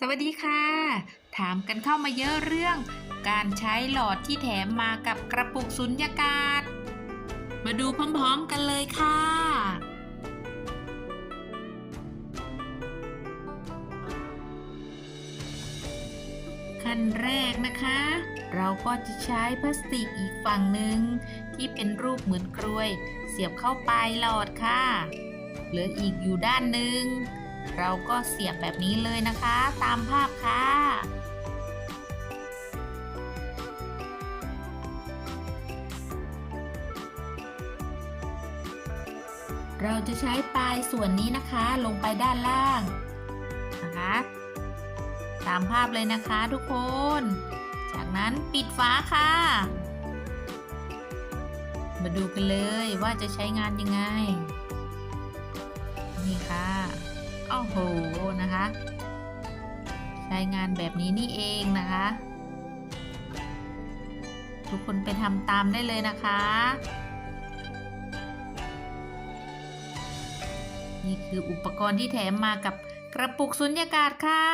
สวัสดีค่ะ ถามกันเข้ามาเยอะเรื่อง การใช้หลอดที่แถมมากับกระปุกสุญญากาศ มาดูพร้อมๆกันเลยค่ะ ขั้นแรกนะคะ เราก็จะใช้พลาสติกอีกฝั่งหนึ่งที่เป็นรูปเหมือนกลวย เสียบเข้าไปหลอดค่ะ เหลืออีกอยู่ด้านหนึ่ง เราก็เสียบแบบนี้เลยนะคะ ตามภาพค่ะ เราจะใช้ปลายส่วนนี้นะคะลงไปด้านล่างนะคะ ตามภาพเลยนะคะทุกคน จากนั้นปิดฝาค่ะมาดูกันเลยว่าจะใช้งานยังไง นี่ค่ะ โอ้โหนะคะ ใช้งานแบบนี้นี่เองนะคะ ทุกคนไปทำตามได้เลยนะคะ นี่คืออุปกรณ์ที่แถมมากับกระปุกสุญญากาศค่ะ